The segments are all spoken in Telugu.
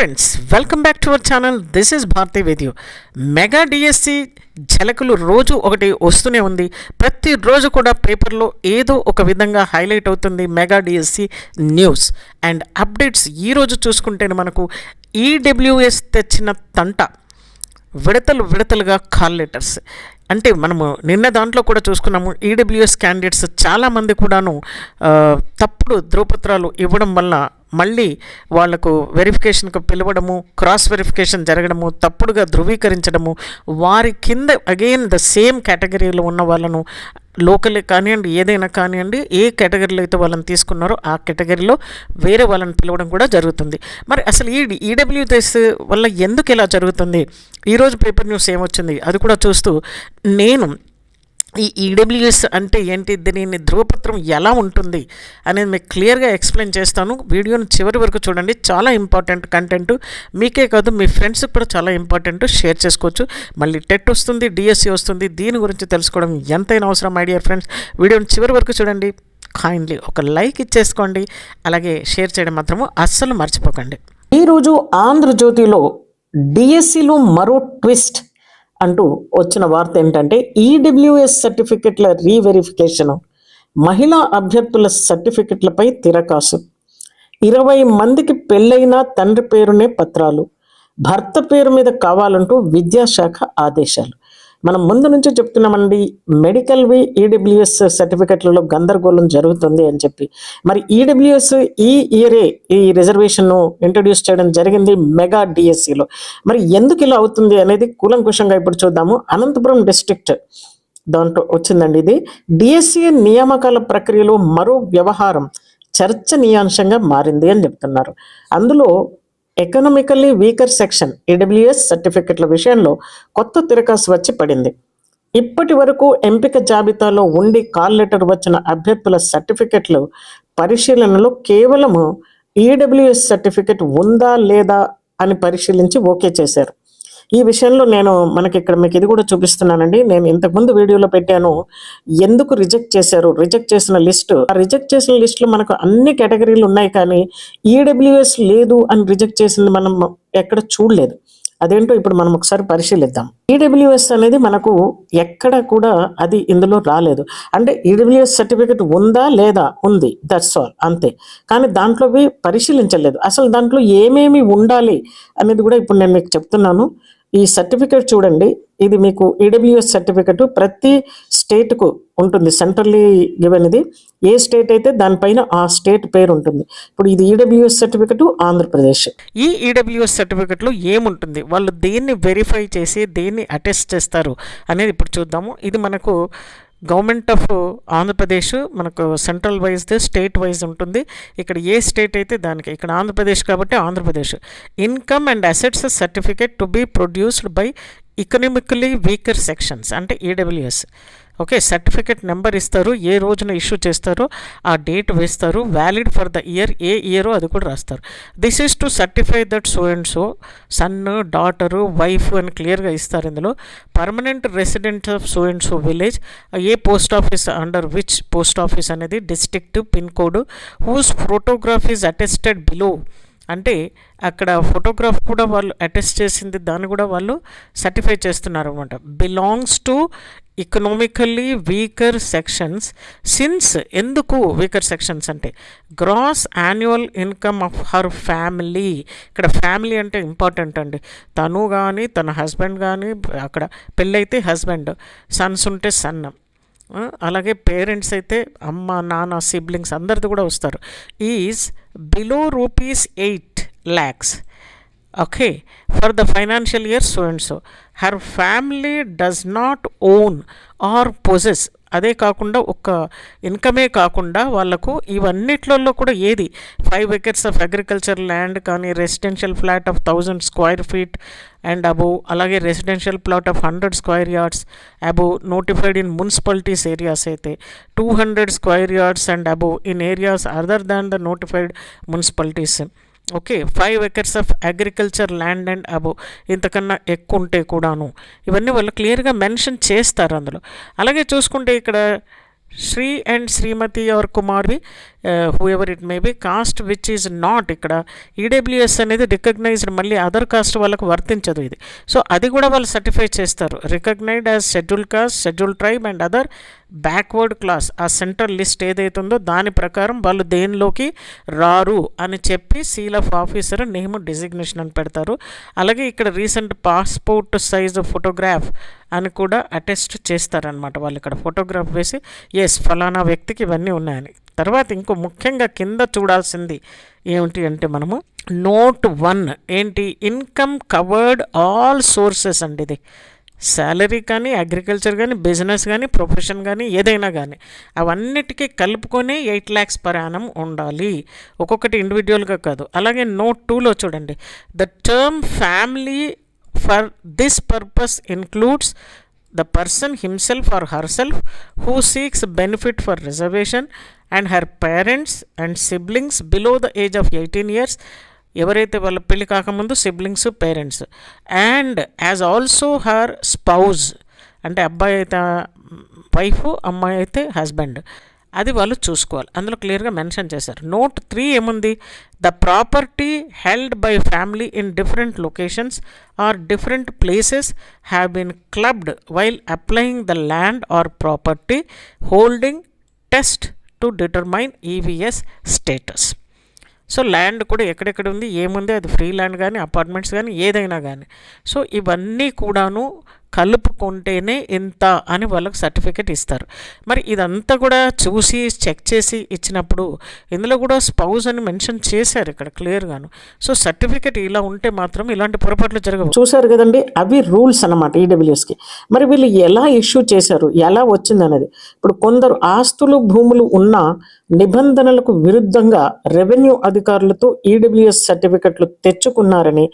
Friends welcome back to our channel this is Bharati with you mega DSC ఝలకులు రోజు ఒకటి వస్తూనే ఉంది. ప్రతిరోజు కూడా పేపర్లో ఏదో ఒక విధంగా హైలైట్ అవుతుంది mega DSC news. And updates ఈరోజు చూసుకుంటేనే మనకు ఈడబ్ల్యూఎస్ తెచ్చిన తంట. విడతలు విడతలుగా కాల్ లెటర్స్. అంటే మనము నిన్న దాంట్లో కూడా చూసుకున్నాము ఈడబ్ల్యూఎస్ క్యాండిడేట్స్ చాలామంది కూడాను తప్పుడు ధ్రువపత్రాలు ఇవ్వడం వల్ల మళ్ళీ వాళ్ళకు వెరిఫికేషన్కు పిలవడము క్రాస్ వెరిఫికేషన్ జరగడము తప్పుడుగా ధృవీకరించడము వారి కింద అగైన్ ద సేమ్ కేటగిరీలో ఉన్న వాళ్ళను లోకలే కానివ్వండి ఏదైనా కానివ్వండి ఏ కేటగిరీలో అయితే వాళ్ళని తీసుకున్నారో ఆ కేటగిరీలో వేరే వాళ్ళని పిలవడం కూడా జరుగుతుంది. మరి అసలు ఈ ఈడబ్ల్యూఎస్ వల్ల ఎందుకు ఇలా జరుగుతుంది? ఈరోజు పేపర్ న్యూస్ ఏమొచ్చింది? అది కూడా చూస్తూ నేను ఈ ఈడబ్ల్యూఎస్ అంటే ఏంటి? దీని ధ్రువపత్రం ఎలా ఉంటుంది అనేది మీకు క్లియర్గా ఎక్స్ప్లెయిన్ చేస్తాను. వీడియోని చివరి వరకు చూడండి. చాలా ఇంపార్టెంట్ కంటెంట్. మీకే కాదు మీ ఫ్రెండ్స్కి కూడా చాలా ఇంపార్టెంట్. షేర్ చేసుకోవచ్చు. మళ్ళీ టెట్ వస్తుంది డిఎస్సి వస్తుంది. దీని గురించి తెలుసుకోవడం ఎంతైనా అవసరం మై డియర్ ఫ్రెండ్స్ వీడియోని చివరి వరకు చూడండి. కైండ్లీ ఒక లైక్ ఇచ్చేసుకోండి. అలాగే షేర్ చేయడం మాత్రము అస్సలు మర్చిపోకండి. ఈరోజు ఆంధ్రజ్యోతిలో డిఎస్సిలో మరో ట్విస్ట్. అంటూ వచ్చిన వార్త ఏంటంటే ఈడబ్ల్యూఎస్ సర్టిఫికెట్ల రీవెరిఫికేషను మహిళా అభ్యర్థుల సర్టిఫికెట్లపై తిరకాసు. ఇరవై మందికి పెళ్ళైన తండ్రి పేరునే పత్రాలు. భర్త పేరు మీద కావాలంటూ విద్యాశాఖ ఆదేశాలు. మనం ముందు నుంచి చెప్తున్నామండి మెడికల్వి ఈడబ్ల్యూఎస్ సర్టిఫికెట్లలో గందరగోళం జరుగుతుంది అని చెప్పి. మరి ఈడబ్ల్యూఎస్ ఈ ఇయరే ఈ రిజర్వేషన్ను ఇంట్రడ్యూస్ చేయడం జరిగింది మెగా డిఎస్సిలో మరి ఎందుకు ఇలా అవుతుంది అనేది కూలంకుషంగా ఇప్పుడు చూద్దాము. అనంతపురం డిస్ట్రిక్ట్ దాంట్లో వచ్చిందండి ఇది. డిఎస్సి నియామకాల ప్రక్రియలో మరో వ్యవహారం చర్చనీయాంశంగా మారింది అని చెప్తున్నారు. అందులో ఎకనామికల్లీ వీకర్ సెక్షన్ ఈడబ్ల్యూఎస్ సర్టిఫికెట్ల విషయంలో కొత్త తిరకాసు వచ్చి పడింది. ఇప్పటి వరకు ఎంపిక జాబితాలో ఉండి కాల్ లెటర్ వచ్చిన అభ్యర్థుల సర్టిఫికెట్లు పరిశీలనలో కేవలము ఈడబ్ల్యూఎస్ సర్టిఫికెట్ ఉందా లేదా అని పరిశీలించి ఓకే చేశారు. ఈ విషయంలో నేను మనకి ఇక్కడ మీకు ఇది కూడా చూపిస్తున్నానండి. నేను ఇంతకుముందు వీడియోలో పెట్టాను. ఎందుకు రిజెక్ట్ చేశారు? రిజెక్ట్ చేసిన లిస్ట్. ఆ రిజెక్ట్ చేసిన లిస్టులో మనకు అన్ని కేటగిరీలు ఉన్నాయి కానీ ఈడబ్ల్యూఎస్ లేదు అని రిజెక్ట్ చేసింది మనం ఎక్కడ చూడలేదు. అదేంటో ఇప్పుడు మనం ఒకసారి పరిశీలిద్దాం. ఈడబ్ల్యూఎస్ అనేది మనకు ఎక్కడ కూడా అది ఇందులో రాలేదు. అంటే ఈడబ్ల్యూఎస్ సర్టిఫికెట్ ఉందా లేదా? ఉంది. దట్స్ ఆల్ అంతే. కానీ దాంట్లోవి పరిశీలించలేదు. అసలు దాంట్లో ఏమేమి ఉండాలి అనేది కూడా ఇప్పుడు నేను మీకు చెప్తున్నాను. ఈ సర్టిఫికేట్ చూడండి. ఇది మీకు ఈడబ్ల్యూఎస్ సర్టిఫికెట్ ప్రతి స్టేట్కు ఉంటుంది. సెంట్రల్లీ గివెన్ ఇది ఏ స్టేట్ అయితే దానిపైన ఆ స్టేట్ పేరు ఉంటుంది. ఇప్పుడు ఇది ఈడబ్ల్యూఎస్ సర్టిఫికెట్ ఆంధ్రప్రదేశ్. ఈ ఈడబ్ల్యూఎస్ సర్టిఫికెట్లో ఏముంటుంది? వాళ్ళు దేన్ని వెరిఫై చేసి దేన్ని అటెస్ట్ చేస్తారు అనేది ఇప్పుడు చూద్దాము. ఇది మనకు గవర్నమెంట్ ఆఫ్ ఆంధ్రప్రదేశ్ మనకు సెంట్రల్ వైజ్ది స్టేట్ వైజ్ ఉంటుంది. ఇక్కడ ఏ స్టేట్ అయితే దానికి ఇక్కడ ఆంధ్రప్రదేశ్ కాబట్టి Andhra Pradesh. Income and assets certificate to be produced by economically weaker sections అంటే ఈడబ్ల్యూఎస్ ఓకే సర్టిఫికేట్ నెంబర్ ఇస్తారు ఏ రోజున ఇష్యూ చేస్తారో ఆ డేట్ వేస్తారు వ్యాలిడ్ ఫర్ ద ఇయర్ ఏ ఇయరో అది కూడా రాస్తారు. This is to certify that so and so son daughter wife అని క్లియర్గా ఇస్తారు ఇందులో. Permanent resident of so and so village A post office under which post office అనేది district pin code whose photograph is attested below అంటే అక్కడ ఫోటోగ్రాఫ్ కూడా వాళ్ళు అటెస్ట్ చేసింది దాన్ని కూడా వాళ్ళు సర్టిఫై చేస్తున్నారు అనమాట belongs to economically weaker sections since ఎందుకు వీకర్ సెక్షన్స్ అంటే gross annual income of her family ఇక్కడ ఫ్యామిలీ అంటే ఇంపార్టెంట్ అండి. తను కానీ తన హస్బెండ్ కానీ అక్కడ పెళ్ళైతే హస్బెండ్ సన్స్ ఉంటే సన్నం అలాగే పేరెంట్స్ అయితే అమ్మ నాన్న సిబ్లింగ్స్ అందరిది కూడా వస్తారు. Is below rupees eight lakhs okay for the financial year so and so. Her family does not own or possess అదే కాకుండా ఒక్క ఇన్కమే కాకుండా వాళ్ళకు ఇవన్నిట్లలో కూడా ఏది? Five acres of agriculture land కానీ residential flat of thousand square feet and above అలాగే residential plot of hundred square yards above notified in municipalities areas అయితే two hundred square yards and above in areas other than the notified municipalities okay five acres of agriculture land and above ఇంతకన్నా ఎక్కువ ఉంటే కూడాను. ఇవన్నీ వాళ్ళు క్లియర్గా మెన్షన్ చేస్తారు అందులో. అలాగే చూసుకుంటే ఇక్కడ Shri and Shrimati R కుమార్వి whoever it may be caste which is not ఇక్కడ ఈడబ్ల్యూఎస్ అనేది రికగ్నైజ్డ్ మళ్ళీ అదర్ కాస్ట్ వాళ్ళకు వర్తించదు ఇది. సో అది కూడా వాళ్ళు సర్టిఫై చేస్తారు. Recognised as scheduled caste scheduled tribe and other backward class ఆ సెంట్రల్ లిస్ట్ ఏదైతుందో దాని ప్రకారం వాళ్ళు దేనిలోకి రారు అని చెప్పి seal of officer name designation అని పెడతారు. అలాగే ఇక్కడ రీసెంట్ పాస్పోర్ట్ సైజ్ ఫోటోగ్రాఫ్ అని కూడా అటెస్ట్ చేస్తారనమాట వాళ్ళు ఇక్కడ. ఫోటోగ్రాఫ్ వేసి ఎస్ ఫలానా వ్యక్తికి ఇవన్నీ ఉన్నాయని. తర్వాత ఇంకో ముఖ్యంగా కింద చూడాల్సింది ఏమిటి అంటే మనము నోట్ వన్ ఏంటి? ఇన్కమ్ కవర్డ్ ఆల్ సోర్సెస్ అండి ఇది. శాలరీ కానీ అగ్రికల్చర్ కానీ బిజినెస్ కానీ ప్రొఫెషన్ కానీ ఏదైనా కానీ అవన్నిటికీ కలుపుకొని ఎయిట్ ల్యాక్స్ పర్ యానం ఉండాలి. ఒక్కొక్కటి ఇండివిజువల్గా కాదు. అలాగే నోట్ టూలో చూడండి. The term family for this purpose includes the person himself or herself who seeks benefit for reservation and her parents and siblings below the age of 18 years ఎవరైతే వాళ్ళ పెళ్ళి కాకముందు siblings parents and as also her spouse అంటే అబ్బాయి అయితే వైఫ్ అమ్మాయి అయితే హస్బెండ్ అది వాళ్ళు చూసుకోవాలి. అందులో క్లియర్గా మెన్షన్ చేశారు. నోట్ త్రీ ఏముంది? The property held by family in different locations or different places have been clubbed while applying the land or property holding test to determine EVS status. So land కూడా ఎక్కడెక్కడ ఉంది? ఏముంది? అది ఫ్రీ ల్యాండ్ కానీ అపార్ట్మెంట్స్ కానీ ఏదైనా కానీ సో ఇవన్నీ కూడాను కలుపుకుంటేనే ఇంత అని వాళ్ళకు సర్టిఫికేట్ ఇస్తారు. మరి ఇదంతా కూడా చూసి చెక్ చేసి ఇచ్చినప్పుడు ఇందులో కూడా స్పౌజ్ అని మెన్షన్ చేశారు ఇక్కడ క్లియర్గాను. సో సర్టిఫికేట్ ఇలా ఉంటే మాత్రం ఇలాంటి పొరపాట్లు జరగవు. చూశారు కదండి అవి రూల్స్ అనమాట ఈడబ్ల్యూఎస్కి. మరి వీళ్ళు ఎలా ఇష్యూ చేశారు ఎలా వచ్చిందనేది. ఇప్పుడు కొందరు ఆస్తులు భూములు ఉన్నా నిబంధనలకు విరుద్ధంగా రెవెన్యూ అధికారులతో ఈడబ్ల్యూఎస్ సర్టిఫికెట్లు తెచ్చుకున్నారని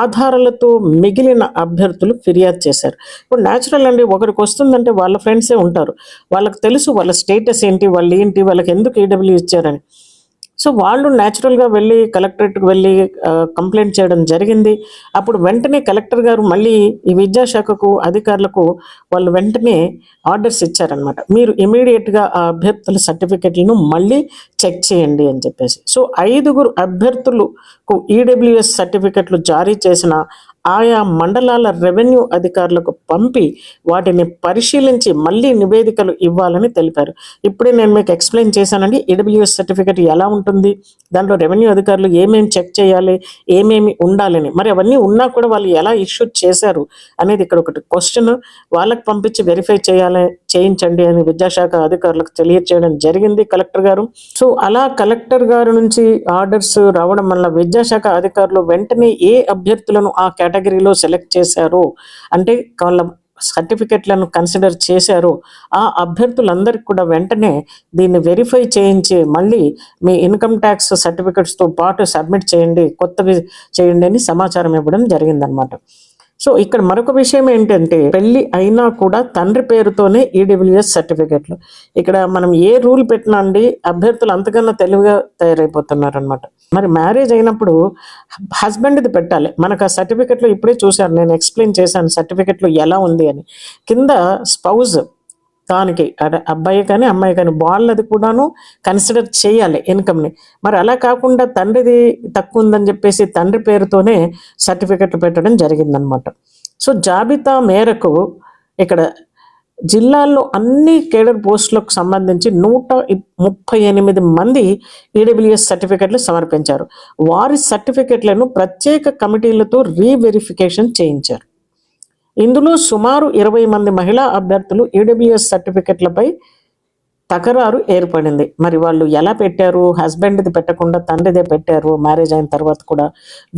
ఆధారాలతో మిగిలిన అభ్యర్థులు ఫిర్యాదు చేశారు. ఇప్పుడు న్యాచురల్ అండి ఒకరికి వస్తుందంటే వాళ్ళ ఫ్రెండ్సే ఉంటారు. వాళ్ళకి తెలుసు వాళ్ళ స్టేటస్ ఏంటి వాళ్ళు ఏంటి వాళ్ళకి ఎందుకు ఈడబ్ల్యూ ఇచ్చారని. సో వాళ్ళు న్యాచురల్గా వెళ్ళి కలెక్టరేట్కి వెళ్ళి కంప్లైంట్ చేయడం జరిగింది. అప్పుడు వెంటనే కలెక్టర్ గారు మళ్ళీ ఈ విద్యాశాఖకు అధికారులకు వాళ్ళు వెంటనే ఆర్డర్స్ ఇచ్చారనమాట మీరు ఇమీడియట్గా ఆ అభ్యర్థుల సర్టిఫికెట్లను మళ్ళీ చెక్ చేయండి అని చెప్పేసి. సో ఐదుగురు అభ్యర్థులకు ఈడబ్ల్యూఎస్ సర్టిఫికెట్లు జారీ చేసిన ఆయా మండలాల రెవెన్యూ అధికారులకు పంపి వాటిని పరిశీలించి మళ్ళీ నివేదికలు ఇవ్వాలని తెలిపారు. ఇప్పుడే నేను మీకు ఎక్స్ప్లెయిన్ చేశానండి ఈడబ్ల్యూఎస్ సర్టిఫికేట్ ఎలా ఉంటుంది దాంట్లో రెవెన్యూ అధికారులు ఏమేమి చెక్ చేయాలి ఏమేమి ఉండాలని మరి అవన్నీ ఉన్నా కూడా వాళ్ళు ఎలా ఇష్యూ చేశారు అనేది ఇక్కడ ఒకటి క్వశ్చన్. వాళ్ళకి పంపించి వెరిఫై చేయాలి చేయించండి అని విద్యాశాఖ అధికారులకు తెలియచేయడం జరిగింది కలెక్టర్ గారు. సో అలా కలెక్టర్ గారు నుంచి ఆర్డర్స్ రావడం వల్ల విద్యాశాఖ అధికారులు వెంటనే ఏ అభ్యర్థులను ఆ కేటగిరీలో సెలెక్ట్ చేశారో? అంటే వాళ్ళ సర్టిఫికెట్లను కన్సిడర్ చేశారో. ఆ అభ్యర్థులందరికీ కూడా వెంటనే దీన్ని వెరిఫై చేయించి మళ్ళీ మీ ఇన్కమ్ ట్యాక్స్ సర్టిఫికెట్స్తో పాటు సబ్మిట్ చేయండి కొత్తవి చేయండి అని సమాచారం ఇవ్వడం జరిగిందనమాట సో ఇక్కడ మరొక విషయం ఏంటంటే పెళ్ళి అయినా కూడా తండ్రి పేరుతోనే ఈడబ్ల్యూఎస్ సర్టిఫికెట్లు. ఇక్కడ మనం ఏ రూల్ పెట్టినా అండి అభ్యర్థులు అంతకన్నా తెలివిగా తయారైపోతున్నారు అనమాట మరి మ్యారేజ్ అయినప్పుడు హస్బెండ్ది పెట్టాలి. మనకు ఆ సర్టిఫికెట్లు ఇప్పుడే చూశాను నేను ఎక్స్ప్లెయిన్ చేశాను సర్టిఫికెట్లు ఎలా ఉంది అని. కింద స్పౌజ్ దానికి అదే అబ్బాయి కానీ అమ్మాయి కానీ వాళ్ళది కూడాను కన్సిడర్ చేయాలి ఇన్కమ్ని మరి అలా కాకుండా తండ్రిది తక్కువ ఉందని చెప్పేసి తండ్రి పేరుతోనే సర్టిఫికెట్లు పెట్టడం జరిగిందనమాట సో జాబితా మేరకు ఇక్కడ జిల్లాల్లో అన్ని కేడర్ పోస్టులకు సంబంధించి నూట ముప్పై ఎనిమిది మంది ఈడబ్ల్యూఎస్ సర్టిఫికెట్లు సమర్పించారు. వారి సర్టిఫికెట్లను ప్రత్యేక కమిటీలతో రీవెరిఫికేషన్ చేయించారు. ఇందులో సుమారు ఇరవై మంది మహిళా అభ్యర్థులు ఈడబ్ల్యూఎస్ సర్టిఫికెట్లపై తకరారు ఏర్పడింది. మరి వాళ్ళు ఎలా పెట్టారు? హస్బెండ్ది పెట్టకుండా తండ్రిదే పెట్టారు. మ్యారేజ్ అయిన తర్వాత కూడా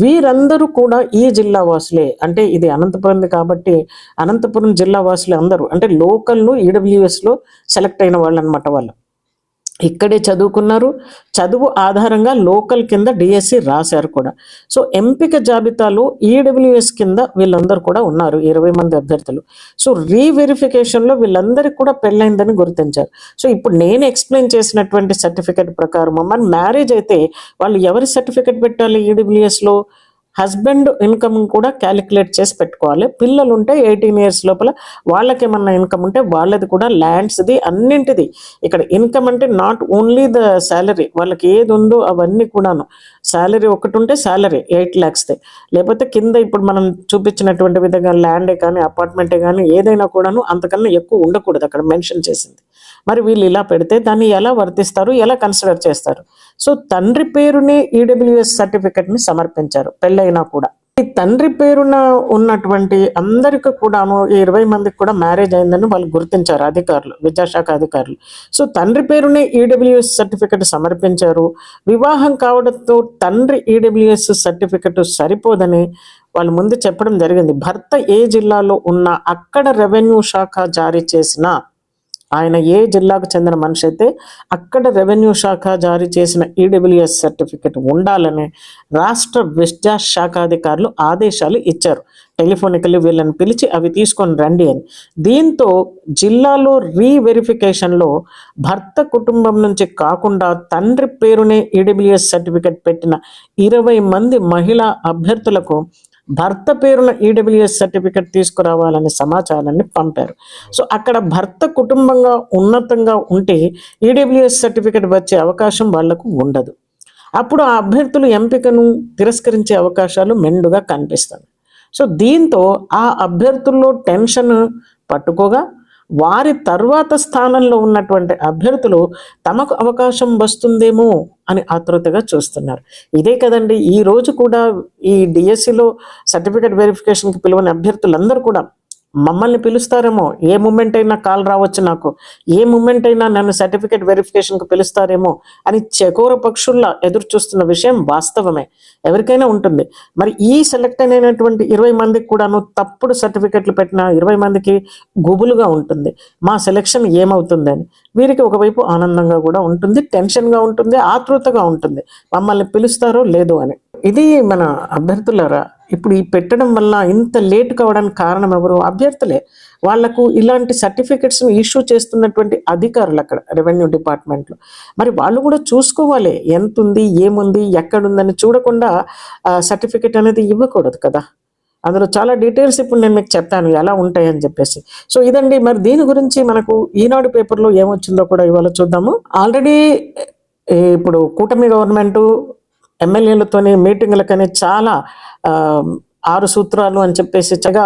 వీరందరూ కూడా ఈ జిల్లా వాసులే. అంటే ఇది అనంతపురంది కాబట్టి అనంతపురం జిల్లా వాసులే అందరూ. అంటే లోకల్లో ఈడబ్ల్యూఎస్లో సెలెక్ట్ అయిన వాళ్ళు అనమాట వాళ్ళు. ఇక్కడే చదువుకున్నారు. చదువు ఆధారంగా లోకల్ కింద డిఎస్సి రాశారు కూడా. సో ఎంపిక జాబితాలో ఈడబ్ల్యూఎస్ కింద వీళ్ళందరూ కూడా ఉన్నారు ఇరవై మంది అభ్యర్థులు. సో రీవెరిఫికేషన్లో వీళ్ళందరికీ కూడా పెళ్ళైందని గుర్తించారు. సో ఇప్పుడు నేను ఎక్స్ప్లెయిన్ చేసినటువంటి సర్టిఫికేట్ ప్రకారం మన మ్యారేజ్ అయితే వాళ్ళు ఎవరి సర్టిఫికెట్ పెట్టాలి ఈడబ్ల్యూఎస్లో హస్బెండ్ ఇన్కమ్ కూడా క్యాలిక్యులేట్ చేసి పెట్టుకోవాలి. పిల్లలు ఉంటే ఎయిటీన్ ఇయర్స్ లోపల వాళ్ళకి ఏమన్నా ఇన్కమ్ ఉంటే వాళ్ళది కూడా ల్యాండ్స్ది అన్నింటిది. ఇక్కడ ఇన్కమ్ అంటే నాట్ ఓన్లీ ద శాలరీ వాళ్ళకి ఏది ఉందో అవన్నీ కూడాను. శాలరీ ఒకటి ఉంటే శాలరీ ఎయిట్ ల్యాక్స్దే. లేకపోతే కింద ఇప్పుడు మనం చూపించినటువంటి విధంగా ల్యాండే కానీ అపార్ట్మెంటే కానీ ఏదైనా కూడాను అంతకన్నా ఎక్కువ ఉండకూడదు అక్కడ మెన్షన్ చేసింది. మరి వీళ్ళు ఇలా పెడితే దాన్ని ఎలా వర్తిస్తారు ఎలా కన్సిడర్ చేస్తారు? సో తండ్రి పేరునే ఈడబ్ల్యూఎస్ సర్టిఫికెట్ని సమర్పించారు పెళ్ళైనా కూడా. ఈ తండ్రి పేరున ఉన్నటువంటి అందరికి కూడాను ఈ ఇరవై మందికి కూడా మ్యారేజ్ అయిందని వాళ్ళు గుర్తించారు అధికారులు విద్యాశాఖ అధికారులు. సో తండ్రి పేరునే ఈడబ్ల్యూఎస్ సర్టిఫికెట్ సమర్పించారు. వివాహం కావడంతో తండ్రి ఈడబ్ల్యూఎస్ సర్టిఫికెట్ సరిపోదని వాళ్ళు ముందు చెప్పడం జరిగింది. భర్త ఏ జిల్లాలో ఉన్నా అక్కడ రెవెన్యూ శాఖ జారీ చేసిన ఆయన ఏ జిల్లాకు చెందిన మనిషి అయితే అక్కడ రెవెన్యూ శాఖ జారీ చేసిన ఈడబ్ల్యూఎస్ సర్టిఫికెట్ ఉండాలని రాష్ట్ర విద్యా శాఖాధికారులు ఆదేశాలు ఇచ్చారు. టెలిఫోనికల్ వీళ్ళని పిలిచి అవి తీసుకొని రండి అని. దీంతో జిల్లాలో రీవెరిఫికేషన్లో భర్త కుటుంబం నుంచి కాకుండా తండ్రి పేరునే ఈడబ్ల్యూఎస్ సర్టిఫికెట్ పెట్టిన ఇరవై మంది మహిళా అభ్యర్థులకు భర్త పేరున ఈడబ్ల్యూఎస్ సర్టిఫికెట్ తీసుకురావాలనే సమాచారాన్ని పంపారు. సో అక్కడ భర్త కుటుంబంగా ఉన్నతంగా ఉంటే ఈడబ్ల్యూఎస్ సర్టిఫికెట్ వచ్చే అవకాశం వాళ్ళకు ఉండదు. అప్పుడు ఆ అభ్యర్థులు ఎంపికను తిరస్కరించే అవకాశాలు మెండుగా కనిపిస్తాయి. సో దీంతో ఆ అభ్యర్థుల్లో టెన్షన్ పట్టుకోగా వారి తర్వాత స్థానంలో ఉన్నటువంటి అభ్యర్థులు తమకు అవకాశం వస్తుందేమో అని ఆతృతగా చూస్తున్నారు. ఇదే కదండి ఈ రోజు కూడా ఈ డిఎస్సిలో సర్టిఫికేట్ వెరిఫికేషన్కి పిలువని అభ్యర్థులందరూ కూడా మమ్మల్ని పిలుస్తారేమో? ఏ మూమెంట్ అయినా కాల్ రావచ్చు నాకు. ఏ మూమెంట్ అయినా నన్ను సర్టిఫికేట్ వెరిఫికేషన్కు పిలుస్తారేమో అని చకోర పక్షుల్లా ఎదురు చూస్తున్న విషయం వాస్తవమే. ఎవరికైనా ఉంటుంది. మరి ఈ సెలెక్ట్ అయినటువంటి ఇరవై మందికి కూడాను తప్పుడు సర్టిఫికెట్లు పెట్టిన ఇరవై మందికి గుబులుగా ఉంటుంది. మా సెలెక్షన్ ఏమవుతుందని వీరికి ఒకవైపు ఆనందంగా కూడా ఉంటుంది టెన్షన్గా ఉంటుంది ఆతృతగా ఉంటుంది. మమ్మల్ని పిలుస్తారో లేదో అని. ఇది మన అభ్యర్థులరా ఇప్పుడు ఈ పెట్టడం వల్ల ఇంత లేట్ కావడానికి కారణం ఎవరు? అభ్యర్థులే. వాళ్ళకు ఇలాంటి సర్టిఫికెట్స్ని ఇష్యూ చేస్తున్నటువంటి అధికారులు అక్కడ రెవెన్యూ డిపార్ట్మెంట్లో మరి వాళ్ళు కూడా చూసుకోవాలి ఎంత ఉంది ఏముంది ఎక్కడుందని చూడకుండా సర్టిఫికెట్ అనేది ఇవ్వకూడదు కదా. అందులో చాలా డీటెయిల్స్ ఇప్పుడు నేను మీకు చెప్తాను ఎలా ఉంటాయని చెప్పేసి. సో ఇదండి మరి దీని గురించి మనకు ఈనాడు పేపర్లో ఏమొచ్చిందో కూడా ఇవాళ చూద్దాము. ఆల్రెడీ ఇప్పుడు కూటమి గవర్నమెంట్ ఎమ్మెల్యేలతోనే మీటింగ్లకని చాలా ఆరు సూత్రాలు అని చెప్పేసి చగా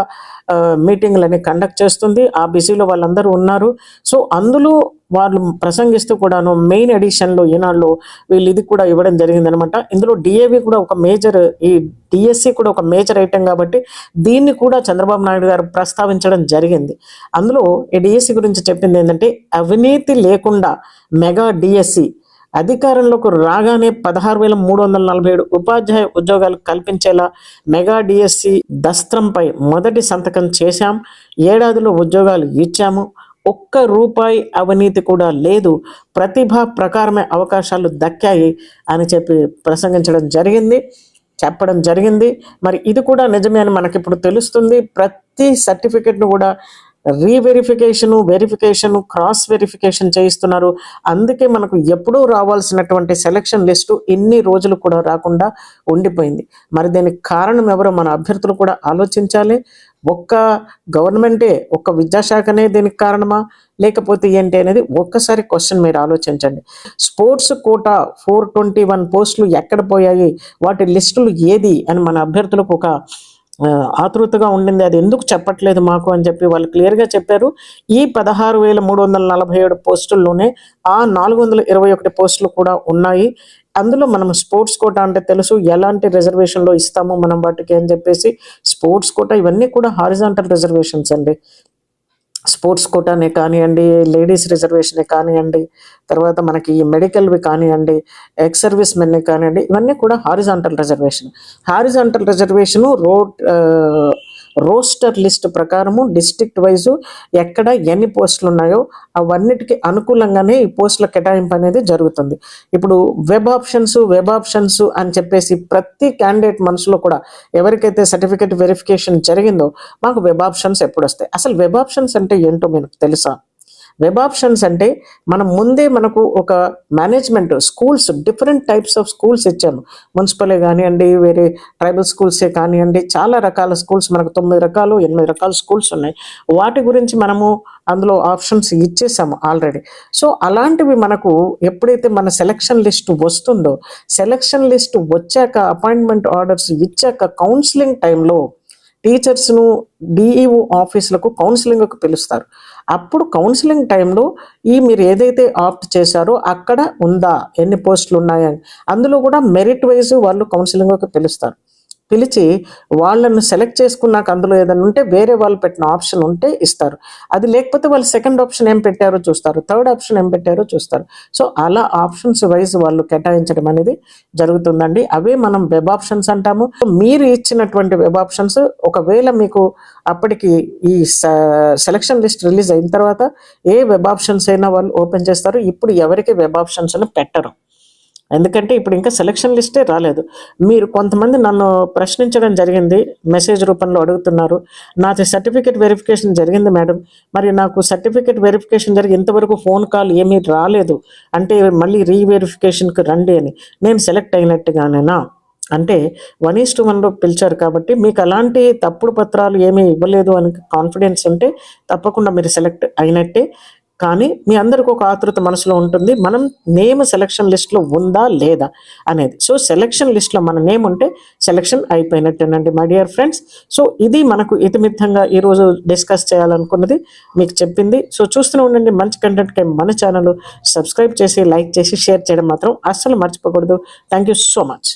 మీటింగ్లని కండక్ట్ చేస్తుంది. ఆ బిజీలో వాళ్ళందరూ ఉన్నారు. సో అందులో వాళ్ళు ప్రసంగిస్తూ కూడాను మెయిన్ ఎడిషన్లో ఈనాళ్ళు వీళ్ళు ఇది కూడా ఇవ్వడం జరిగిందనమాట. ఇందులో డిఏవి కూడా ఒక మేజర్ ఈ డిఎస్సి కూడా ఒక మేజర్ ఐటెం కాబట్టి దీన్ని కూడా చంద్రబాబు నాయుడు గారు ప్రస్తావించడం జరిగింది. అందులో ఈ డిఎస్సి గురించి చెప్పింది ఏంటంటే అవినీతి లేకుండా మెగా డిఎస్సి అధికారంలోకి రాగానే పదహారు వేల మూడు వందల నలభై ఏడు ఉపాధ్యాయ ఉద్యోగాలు కల్పించేలా మెగా డిఎస్సి దస్త్రంపై మొదటి సంతకం చేశాం. ఏడాదిలో ఉద్యోగాలు ఇచ్చాము. ఒక్క రూపాయి అవినీతి కూడా లేదు. ప్రతిభ ప్రకారమే అవకాశాలు దక్కాయి అని చెప్పి ప్రసంగించడం జరిగింది. చెప్పడం జరిగింది. మరి ఇది కూడా నిజమే అని మనకి ఇప్పుడు తెలుస్తుంది. ప్రతి సర్టిఫికెట్ను కూడా రీవెరిఫికేషన్ వెరిఫికేషన్ క్రాస్ వెరిఫికేషన్ చేయిస్తున్నారు. అందుకే మనకు ఎప్పుడూ రావాల్సినటువంటి సెలక్షన్ లిస్టు ఎన్ని రోజులు కూడా రాకుండా ఉండిపోయింది. మరి దీనికి కారణం ఎవరో మన అభ్యర్థులు కూడా ఆలోచించాలి. ఒక్క గవర్నమెంటే ఒక్క విద్యాశాఖనే దీనికి కారణమా? లేకపోతే ఏంటి అనేది ఒక్కసారి క్వశ్చన్ మీరు ఆలోచించండి. Sports quota four twenty one పోస్టులు ఎక్కడ పోయాయి? వాటి లిస్టులు ఏది? అని మన అభ్యర్థులకు ఒక ఆతృతగా ఉండింది. అది ఎందుకు చెప్పట్లేదు మాకు అని చెప్పి వాళ్ళు క్లియర్గా చెప్పారు. ఈ పదహారు వేల మూడు వందల నలభై ఏడు పోస్టుల్లోనే ఆ నాలుగు వందల ఇరవై ఒకటి పోస్టులు కూడా ఉన్నాయి. అందులో మనం స్పోర్ట్స్ కోటా అంటే తెలుసు. ఎలాంటి రిజర్వేషన్లో ఇస్తామో మనం వాటికి అని చెప్పేసి స్పోర్ట్స్ కోటా ఇవన్నీ కూడా హారిజాంటల్ రిజర్వేషన్స్ అండి. స్పోర్ట్స్ కోటానే కానివ్వండి లేడీస్ రిజర్వేషనే కానివ్వండి తర్వాత మనకి ఈ మెడికల్వి కానివ్వండి ఎక్స్ సర్వీస్ మెన్నే కానివ్వండి ఇవన్నీ కూడా horizontal reservation. Horizontal reservation road roster list ప్రకారము డిస్ట్రిక్ట్ వైజ్ ఎక్కడ ఎన్ని పోస్టులు ఉన్నాయో అవన్నిటికీ అనుకూలంగానే ఈ పోస్టుల కేటాయింపు అనేది జరుగుతుంది. ఇప్పుడు వెబ్ ఆప్షన్స్ వెబ్ ఆప్షన్స్ అని చెప్పేసి ప్రతి క్యాండిడేట్ మనసులో కూడా ఎవరికైతే సర్టిఫికేట్ వెరిఫికేషన్ జరిగిందో మాకు వెబ్ ఆప్షన్స్ ఎప్పుడు వస్తాయి అసలు వెబ్ ఆప్షన్స్ అంటే ఏంటో మీకు తెలుసా? వెబ్ ఆప్షన్స్ అంటే మనం ముందే మనకు ఒక management schools different types of schools ఇచ్చాము. మున్సిపలే కానివ్వండి వేరే ట్రైబల్ స్కూల్సే కానివ్వండి చాలా రకాల స్కూల్స్ మనకు తొమ్మిది రకాలు ఎనిమిది రకాల స్కూల్స్ ఉన్నాయి. వాటి గురించి మనము అందులో ఆప్షన్స్ ఇచ్చేసాము ఆల్రెడీ. సో అలాంటివి మనకు ఎప్పుడైతే మన సెలక్షన్ లిస్ట్ వస్తుందో సెలక్షన్ లిస్ట్ వచ్చాక అపాయింట్మెంట్ ఆర్డర్స్ ఇచ్చాక కౌన్సిలింగ్ టైంలో టీచర్స్ను డిఈఓ ఆఫీసులకు కౌన్సిలింగ్కు పిలుస్తారు. అప్పుడు కౌన్సిలింగ్ టైంలో ఈ మీరు ఏదైతే ఆప్ట్ చేశారో అక్కడ ఉందా? ఎన్ని పోస్టులు ఉన్నాయని. అందులో కూడా మెరిట్ వైజ్ వాళ్ళు కౌన్సిలింగ్కి పిలుస్తారు. పిలిచి వాళ్ళను సెలెక్ట్ చేసుకున్నాక అందులో ఏదైనా ఉంటే వేరే వాళ్ళు పెట్టిన ఆప్షన్ ఉంటే ఇస్తారు. అది లేకపోతే వాళ్ళు సెకండ్ ఆప్షన్ ఏం పెట్టారో చూస్తారు. థర్డ్ ఆప్షన్ ఏం పెట్టారో చూస్తారు. సో అలా ఆప్షన్స్ వైజ్ వాళ్ళు కేటాయించడం అనేది జరుగుతుందండి. అవే మనం వెబ్ ఆప్షన్స్ అంటాము. మీరు ఇచ్చినటువంటి వెబ్ ఆప్షన్స్ ఒకవేళ మీకు అప్పటికి ఈ సెలక్షన్ లిస్ట్ రిలీజ్ అయిన తర్వాత ఏ వెబ్ ఆప్షన్స్ అయినా వాళ్ళు ఓపెన్ చేస్తారు. ఇప్పుడు ఎవరికి వెబ్ ఆప్షన్స్ అని పెట్టరు. ఎందుకంటే ఇప్పుడు ఇంకా సెలక్షన్ లిస్టే రాలేదు. మీరు కొంతమంది నన్ను ప్రశ్నించడం జరిగింది మెసేజ్ రూపంలో అడుగుతున్నారు. నాది సర్టిఫికేట్ వెరిఫికేషన్ జరిగింది మేడం. మరి నాకు సర్టిఫికేట్ వెరిఫికేషన్ జరిగి ఇంతవరకు ఫోన్ కాల్ ఏమీ రాలేదు. అంటే మళ్ళీ రీవెరిఫికేషన్కి రండి అని. నేను సెలెక్ట్ అయినట్టుగానేనా? అంటే వన్ ఈస్ టు వన్లో పిలిచారు కాబట్టి మీకు అలాంటి తప్పుడు పత్రాలు ఏమీ ఇవ్వలేదు అని కాన్ఫిడెన్స్ ఉంటే తప్పకుండా మీరు సెలెక్ట్ అయినట్టే. కానీ మీ అందరికి ఒక ఆతృత మనసులో ఉంటుంది. మనం నేమ్ సెలక్షన్ లిస్ట్లో ఉందా లేదా అనేది. సో సెలక్షన్ లిస్ట్లో మన నేమ్ ఉంటే సెలక్షన్ అయిపోయినట్టేనండి మై డియర్ ఫ్రెండ్స్ సో ఇది మనకు ఇతిమిత్తంగా ఈరోజు డిస్కస్ చేయాలనుకున్నది మీకు చెప్పింది. సో చూస్తూనే ఉండండి మంచి కంటెంట్కి మన ఛానల్ సబ్స్క్రైబ్ చేసి లైక్ చేసి షేర్ చేయడం మాత్రం అస్సలు మర్చిపోకూడదు. Thank you so much